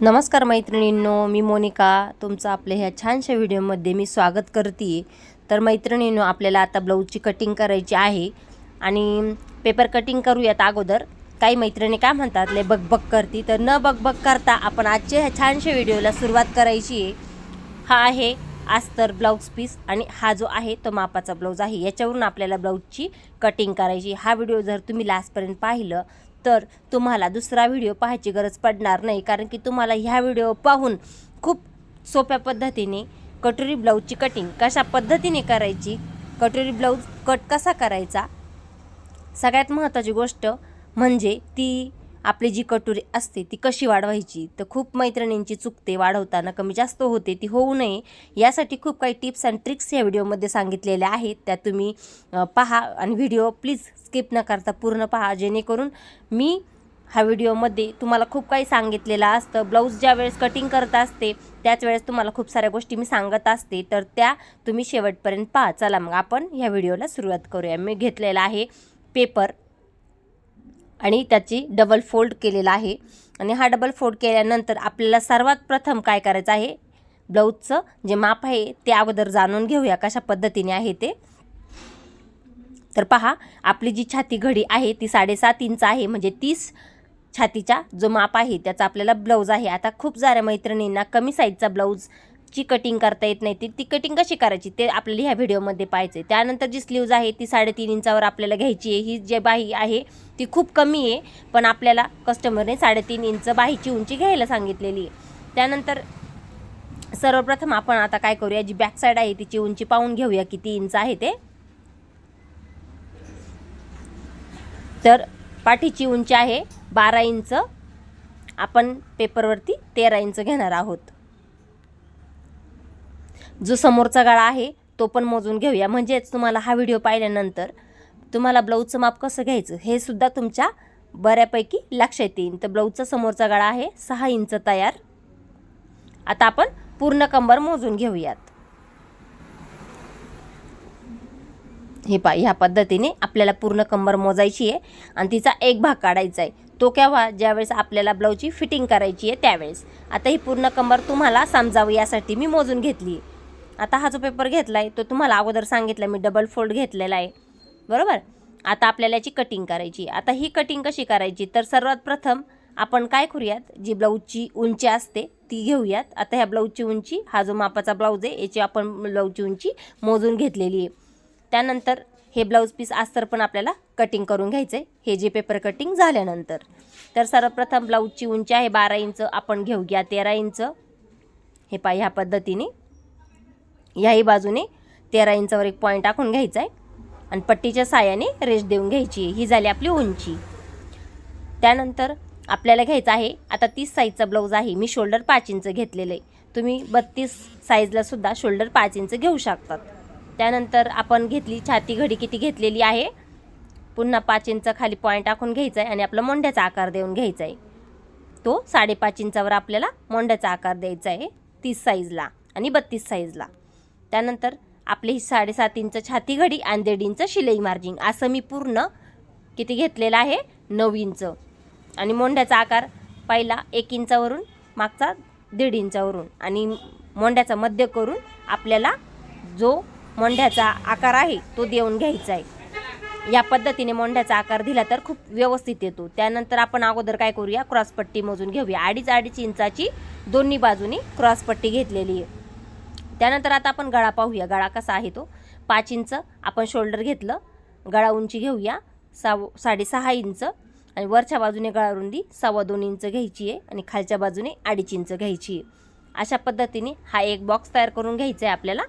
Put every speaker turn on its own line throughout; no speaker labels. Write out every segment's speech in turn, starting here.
नमस्कार मैत्रिणींनो मी मोनिका. तुमचं आपल्या ह्या छानशा व्हिडिओमध्ये मी स्वागत करते. तर मैत्रिणींनो आपल्याला आता ब्लाऊजची कटिंग करायची आहे आणि पेपर कटिंग करूयात अगोदर. काही मैत्रिणी काय म्हणतात लय बकबक करती. तर न बकबक करता आपण आजच्या ह्या छानशा व्हिडिओला सुरुवात करायची. आहे हा आहे अस्तर ब्लाऊज पीस आणि हा जो आहे तो मापाचा ब्लाऊज आहे. याच्यावरून आपल्याला ब्लाऊजची कटिंग करायची. हा व्हिडिओ जर तुम्ही लास्टपर्यंत पाहिलं तर तुम्हाला दुसरा व्हिडिओ पाहायची गरज पडणार नाही कारण की तुम्हाला ह्या व्हिडिओ पाहून खूप सोप्या पद्धतीने कटोरी ब्लाऊजची कटिंग कशा पद्धतीने करायची कटोरी ब्लाऊज कट कसा करायचा सगळ्यात महत्त्वाची गोष्ट म्हणजे ती आपली जी कटोरी असते ती कशी वाढवायची? तर खूप मैत्रिणींची चुकते वाढवताना कमी जास्त होते ती होऊ नये. यासाठी खूप काही टिप्स अँड ट्रिक्स या व्हिडिओमध्ये सांगितलेल्या आहेत. त्या तुम्ही पहा आणि व्हिडिओ प्लीज स्किप न करता पूर्ण पहा जेणेकरून मी हा व्हिडिओमध्ये तुम्हाला खूप काही सांगितलेलं असतं. ब्लाऊज ज्या वेळेस कटिंग करत असते त्याच वेळेस तुम्हाला खूप साऱ्या गोष्टी मी सांगत असते. तर त्या तुम्ही शेवटपर्यंत पहा. चला मग आपण ह्या व्हिडिओला सुरुवात करूया. मी घेतलेला आहे पेपर. आणि त्याची डबल फोल्ड केलेला आहे. आणि हा डबल फोल्ड केल्यानंतर आपल्याला सर्वात प्रथम काय करायचं आहे? ब्लाऊजचं जे माप आहे ते अगोदर जाणून घेऊया कशा पद्धतीने आहे ते. तर पहा आपली जी छाती घडी आहे ती साडेसात इंच आहे म्हणजे तीस छातीचा जो माप आहे त्याचा आपल्याला ब्लाऊज आहे. आता खूप साऱ्या मैत्रिणींना कमी साईजचा ब्लाऊज जी कटिंग करता येत नाही ती ती कटिंग कशी करायची? ते आपल्याला ह्या व्हिडिओमध्ये पाहायचं आहे त्यानंतर जी स्लीव्ज आहे ती साडेतीन इंचावर आपल्याला घ्यायची आहे. ही जे बाही आहे ती खूप कमी आहे पण आपल्याला कस्टमरने साडेतीन इंच बाहीची उंची घ्यायला सांगितलेली आहे. त्यानंतर सर्वप्रथम आपण आता काय करूया? जी बॅक साईड आहे तिची उंची पाहून घेऊया किती इंच आहे ते. तर पाठीची उंची आहे बारा इंच. आपण पेपरवरती तेरा इंच घेणार आहोत. जो समोरचा गळा आहे तो पण मोजून घेऊया. म्हणजेच तुम्हाला हा व्हिडिओ पाहिल्यानंतर तुम्हाला ब्लाऊजचं माप कसं घ्यायचं हे सुद्धा तुमच्या बऱ्यापैकी लक्षात येईल. तर ब्लाऊजचा समोरचा गळा आहे सहा इंच तयार. आता आपण पूर्ण कंबर मोजून घेऊयात. हे पा ह्या पद्धतीने आपल्याला पूर्ण कंबर मोजायची आहे आणि तिचा एक भाग काढायचा आहे. तो केव्हा? ज्यावेळेस आपल्याला ब्लाऊजची फिटिंग करायची आहे त्यावेळेस. आता ही पूर्ण कंबर तुम्हाला समजावं यासाठी मी मोजून घेतली आहे. आता हा जो पेपर घेतला आहे तो तुम्हाला अगोदर सांगितलं मी डबल फोल्ड घेतलेला आहे. बरोबर? आता आपल्याला याची कटिंग करायची. आहे. आता ही कटिंग कशी करायची? तर सर्वात प्रथम आपण काय करूयात? जी ब्लाऊजची उंची असते ती घेऊयात. आता ह्या ब्लाऊजची उंची हा जो मापाचा ब्लाऊज आहे याची आपण ब्लाऊजची उंची मोजून घेतलेली आहे. त्यानंतर हे ब्लाऊज पीस अस्तर पण आपल्याला कटिंग करून घ्यायचं आहे हे जे पेपर कटिंग झाल्यानंतर. तर सर्वप्रथम ब्लाऊजची उंची आहे बारा इंच. आपण घेऊया तेरा इंच. हे पा ह्या पद्धतीने. ह्याही बाजूने तेरा इंचावर एक पॉईंट टाकून घ्यायचा आहे आणि पट्टीच्या साह्याने रेष देऊन घ्यायची. आहे ही झाली आपली उंची. त्यानंतर आपल्याला घ्यायचं आहे आता तीस साईजचा ब्लाऊज आहे. मी शोल्डर पाच इंच घेतलेलं आहे तुम्ही बत्तीस साईजला सुद्धा शोल्डर पाच इंच घेऊ शकतात. त्यानंतर आपण घेतली छाती घडी किती घेतलेली आहे? पुन्हा पाच इंच खाली पॉईंट टाकून घ्यायचा आहे आणि आपला मोंड्याचा आकार देऊन घ्यायचा आहे तो साडेपाच इंचावर आपल्याला मोंड्याचा आकार द्यायचा आहे तीस साईजला आणि बत्तीस साईजला त्यानंतर आपली ही साडेसात इंच छाती घडी आणि दीड इंच शिलाई मार्जिंग असं मी पूर्ण किती घेतलेलं आहे? नऊ इंच. आणि मोंढ्याचा आकार पहिला एक इंचावरून मागचा दीड इंचावरून. आणि मोंड्याचा मध्य करून आपल्याला जो मोंढ्याचा आकार आहे तो देऊन घ्यायचा आहे. या पद्धतीने मोंढ्याचा आकार दिला तर खूप व्यवस्थित येतो. त्यानंतर आपण अगोदर काय करूया? क्रॉसपट्टी मोजून घेऊया. अडीच अडीच इंचाची दोन्ही बाजूनी क्रॉसपट्टी घेतलेली आहे. त्यानंतर आता आपण गळा पाहूया. गळा कसा आहे तो? पाच इंच आपण शोल्डर घेतलं. गळा उंची घेऊया. साव साडेसहा इंच. आणि वरच्या बाजूने गळा रुंदी सव्वा दोन इंच घ्यायची आहे. आणि खालच्या बाजूने अडीच इंच घ्यायची आहे. अशा पद्धतीने हा एक बॉक्स तयार करून घ्यायचा आहे आपल्याला.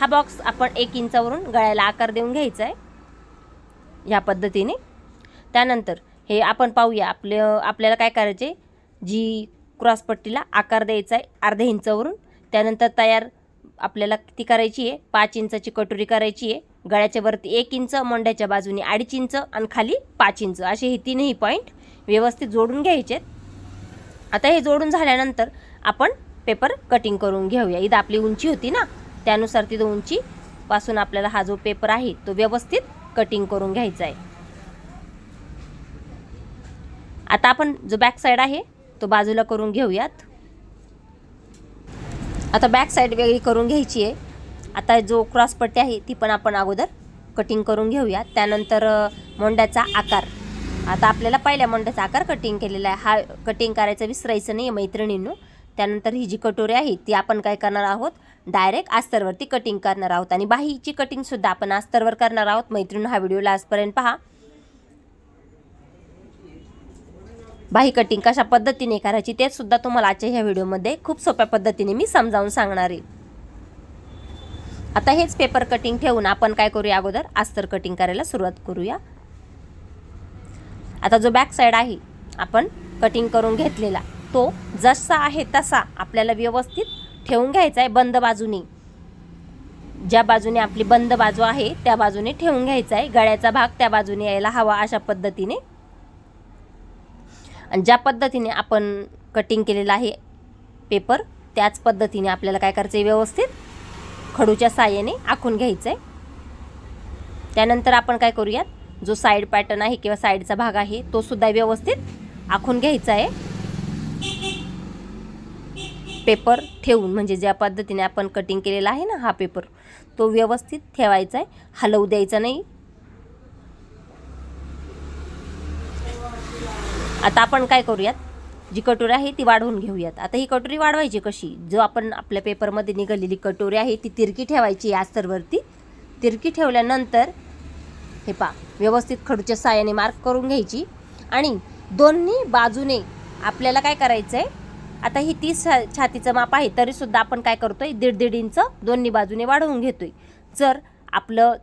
हा बॉक्स आपण एक इंचावरून गळ्याला आकार देऊन घ्यायचा आहे. ह्या पद्धतीने. त्यानंतर हे आपण पाहूया. आपलं आपल्याला काय करायचे? जी क्रॉसपट्टीला आकार द्यायचा आहे. अर्ध्या इंचावरून. त्यानंतर तयार आपल्याला किती करायची आहे? पाच इंचाची कटोरी करायची आहे. गळ्याच्या वरती एक इंच मोंड्याच्या बाजूने अडीच इंच आणि खाली पाच इंच. असे हे तीनही पॉईंट व्यवस्थित जोडून घ्यायचे आहेत. आता हे जोडून झाल्यानंतर आपण पेपर कटिंग करून घेऊया. इथं आपली उंची होती ना? त्यानुसार तिथं उंचीपासून आपल्याला हा जो पेपर आहे तो व्यवस्थित कटिंग करून घ्यायचा आहे. आता आपण जो बॅक साईड आहे तो बाजूला करून घेऊयात. आता बॅक साईड वेगळी करून घ्यायची आहे. आता जो क्रॉसपट्टी आहे ती पण आपण अगोदर कटिंग करून घेऊया. त्यानंतर मोंड्याचा आकार. आता आपल्याला पहिल्या मोंड्याचा आकार कटिंग केलेला आहे. हा कटिंग करायचं विसरायचं नाही आहे मैत्रिणींनो. त्यानंतर ही जी कटोरी आहे ती आपण काय करणार आहोत? डायरेक्ट आस्तरवरती कटिंग करणार आहोत. आणि बाहीची कटिंगसुद्धा आपण अस्तरवर करणार आहोत. मैत्रिणी हा व्हिडिओ लास्टपर्यंत पहा. बाही कटिंग कशा पद्धतीने करायची ते सुद्धा तुम्हाला आजच्या ह्या व्हिडिओमध्ये खूप सोप्या पद्धतीने मी समजावून सांगणार आहे. आता हेच पेपर कटिंग ठेवून आपण काय करूया अगोदर? अस्तर कटिंग करायला सुरुवात करूया. आता जो बॅक साईड आहे आपण कटिंग करून घेतलेला तो जसा आहे तसा आपल्याला व्यवस्थित ठेवून घ्यायचा आहे बंद बाजूने. ज्या बाजूने आपली बंद बाजू आहे त्या बाजूने ठेवून घ्यायचा आहे. गळ्याचा भाग त्या बाजूने यायला हवा अशा पद्धतीने. आणि ज्या पद्धतीने आपण कटिंग केलेलं आहे पेपर त्याच पद्धतीने आपल्याला काय करायचं आहे व्यवस्थित खडूच्या साह्याने आखून घ्यायचं आहे त्यानंतर आपण काय करूयात? जो साईड पॅटर्न आहे किंवा साईडचा भाग आहे तो सुद्धा व्यवस्थित आखून घ्यायचा आहे पेपर ठेवून म्हणजे ज्या पद्धतीने आपण कटिंग केलेला आहे ना हा पेपर तो व्यवस्थित ठेवायचा आहे हलवू द्यायचा नाही. आता आपण काय करूयात? जी कटोरी आहे ती वाढवून घेऊयात. आता ही कटोरी वाढवायची कशी? जो आपण आपल्या पेपरमध्ये निघालेली कटोरी आहे ती तिरकी ठेवायची या तिरकी ठेवल्यानंतर हे पा व्यवस्थित खडूच्या साहाय्याने मार्क करून घ्यायची. आणि दोन्ही बाजूने आपल्याला काय करायचं आहे आता ही तीस छा छातीचं माप आहे तरीसुद्धा आपण काय करतोय? दीड दीड इंच दोन्ही बाजूने वाढवून घेतो आहे जर आपलं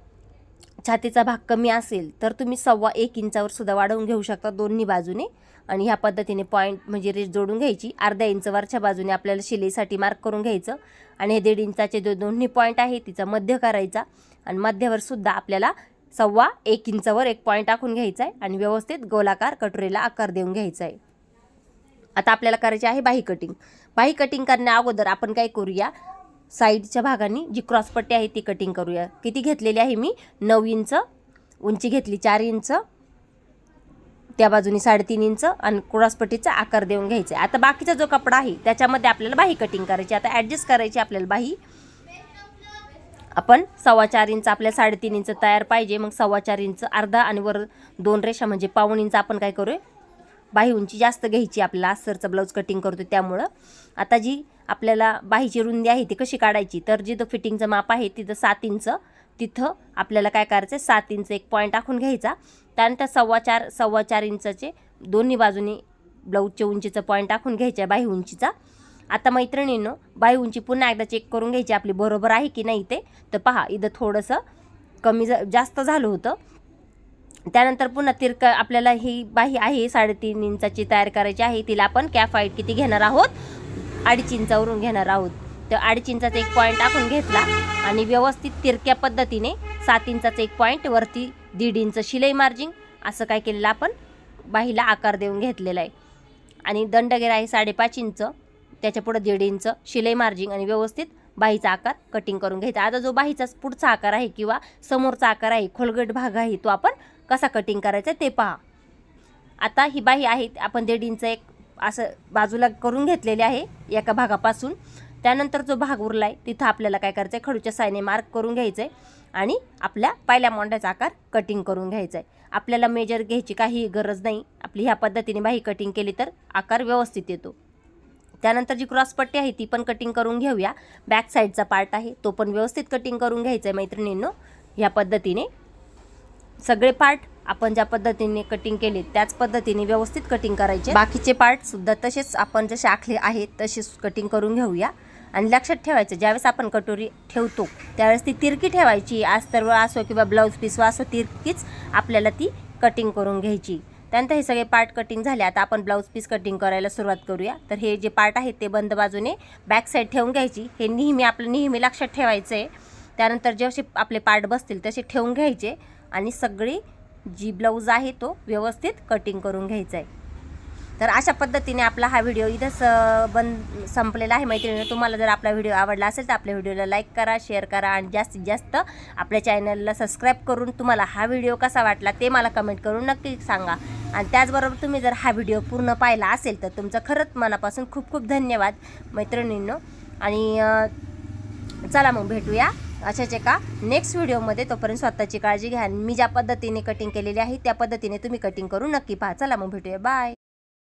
छातीचा भाग कमी असेल तर तुम्ही सव्वा एक इंचावर सुद्धा वाढवून घेऊ शकता दोन्ही बाजूने. आणि ह्या पद्धतीने पॉईंट म्हणजे रेष जोडून घ्यायची. अर्ध्या इंच वरच्या बाजूने आपल्याला शिलेसाठी मार्क करून घ्यायचं. आणि हे दीड इंचाचे जो दोन्ही पॉईंट आहे तिचा मध्य करायचा. आणि मध्यावर सुद्धा आपल्याला सव्वा एक इंचावर एक पॉईंट टाकून घ्यायचा आहे. आणि व्यवस्थित गोलाकार कटोरीला आकार देऊन घ्यायचा आहे. आता आपल्याला करायची आहे बाही कटिंग बाही कटिंग करण्या अगोदर आपण काय करूया? साईडच्या भागाने जी क्रॉसपट्टी आहे ती कटिंग करूया. किती घेतलेली आहे मी? नऊ इंच. उंची घेतली चार इंच. त्या बाजूनी साडेतीन इंच आणि क्रॉसपट्टीचा आकार देऊन घ्यायचा आहे. आता बाकीचा जो कपडा आहे त्याच्यामध्ये आपल्याला बाही कटिंग करायची आता ॲडजस्ट करायची आपल्याला बाही. आपण सव्वा चार इंच आपल्या साडेतीन इंच तयार पाहिजे. मग सव्वा चार इंच अर्धा आणि वर दोन रेषा म्हणजे पाऊण इंच आपण काय करूया? बाही उंची जास्त घ्यायची आपल्याला. अस्तरचं ब्लाऊज कटिंग करतो त्यामुळं. आता जी आपल्याला बाहीची रुंदी आहे ती कशी काढायची? तर जिथं फिटिंगचं माप आहे तिथं सात इंच तिथं आपल्याला काय करायचं आहे सात इंच एक पॉईंट आखून घ्यायचा. त्यानंतर सव्वा चार सव्वा चार इंचाचे दोन्ही बाजूनी ब्लाऊजच्या उंचीचं पॉईंट आखून घ्यायचा आहे बाही उंचीचा आता मैत्रिणींनो बाही उंची पुन्हा एकदा चेक करून घ्यायची आपली बरोबर आहे की नाही ते. तर पहा इथं थोडंसं कमी ज जास्त झालं होतं. त्यानंतर पुन्हा तिरक आपल्याला ही बाही आहे साडेतीन इंचाची तयार करायची आहे. तिला आपण कॅफ हाईट किती घेणार आहोत? अडीच इंचावरून घेणार आहोत. तर अडीच इंचाचा एक पॉईंट टाकून घेतला आणि व्यवस्थित तिरक्या पद्धतीने सात इंचाचा एक पॉईंट वरती दीड इंच शिलाई मार्जिंग असं काय केलेलं आपण बाहीला आकार देऊन घेतलेला आहे. आणि दंडगेर आहे साडेपाच इंच. त्याच्या पुढं दीड इंच शिलाई मार्जिंग आणि व्यवस्थित बाहीचा आकार कटिंग करून घ्यायचा. आता जो बाहीचा पुढचा आकार आहे किंवा समोरचा आकार आहे खोलगट भाग आहे तो आपण कसा कटिंग करायचा ते पहा. आता ही बाही आहे आपण दीड इंच एक असं बाजूला करून घेतलेली आहे एका भागापासून. त्यानंतर जो भाग उरला आहे तिथं आपल्याला काय करायचं आहे खडूच्या सायने मार्क करून घ्यायचं आहे आणि आपल्या पहिल्या मोंड्याचा आकार कटिंग करून घ्यायचा आहे आपल्याला मेजर घ्यायची काही गरज नाही. आपली ह्या पद्धतीने बाही कटिंग केली तर आकार व्यवस्थित येतो. त्यानंतर जी क्रॉसपट्टी आहे ती पण कटिंग करून घेऊया. बॅक साईडचा पार्ट आहे तो पण व्यवस्थित कटिंग करून घ्यायचा आहे मैत्रिणींनो. ह्या पद्धतीने सगळे पार्ट आपण ज्या पद्धतीने कटिंग केले त्याच पद्धतीने व्यवस्थित कटिंग करायचे. बाकीचे पार्ट सुद्धा तसेच आपण जसे आखले आहेत तसेच कटिंग करून घेऊया. आणि लक्षात ठेवायचं ज्यावेळेस आपण कटोरी ठेवतो त्यावेळेस ती तिरकी ठेवायची. आस्तरवळ असो किंवा ब्लाऊज पीसवर असो तिरकीच आपल्याला ती कटिंग करून घ्यायची. त्यानंतर हे सगळे पार्ट कटिंग झाले. आता आपण ब्लाऊज पीस कटिंग करायला सुरुवात करूया. तर हे जे पार्ट आहेत ते बंद बाजूने बॅक साईड ठेवून घ्यायची. हे नेहमी आपलं नेहमी लक्षात ठेवायचं आहे त्यानंतर जसे आपले पार्ट बसतील तसे ठेवून घ्यायचे. आणि सगळी जी ब्लाऊज आहे तो व्यवस्थित कटिंग करून घ्यायचा आहे तर अशा पद्धतीने आपला हा व्हिडिओ इथंच बंद संपलेला आहे मैत्रिणी तुम्हाला जर आपला व्हिडिओ आवडला असेल तर आपल्या व्हिडिओला लाईक करा शेअर करा आणि जास्तीत जास्त आपल्या चॅनलला सबस्क्राईब करून तुम्हाला हा व्हिडिओ कसा वाटला ते मला कमेंट करून नक्की सांगा. आणि त्याचबरोबर तुम्ही जर हा व्हिडिओ पूर्ण पाहिला असेल तर तुमचं खरंच मनापासून खूप खूप धन्यवाद मैत्रिणींनो. आणि चला मग भेटूया. अशाच एका नेक्स्ट व्हिडिओमध्ये तोपर्यंत स्वतःची काळजी घ्या. मी ज्या पद्धतीने कटिंग केलेली आहे त्या पद्धतीने तुम्ही कटिंग करून नक्की पाहा. चला मग भेटूया. बाय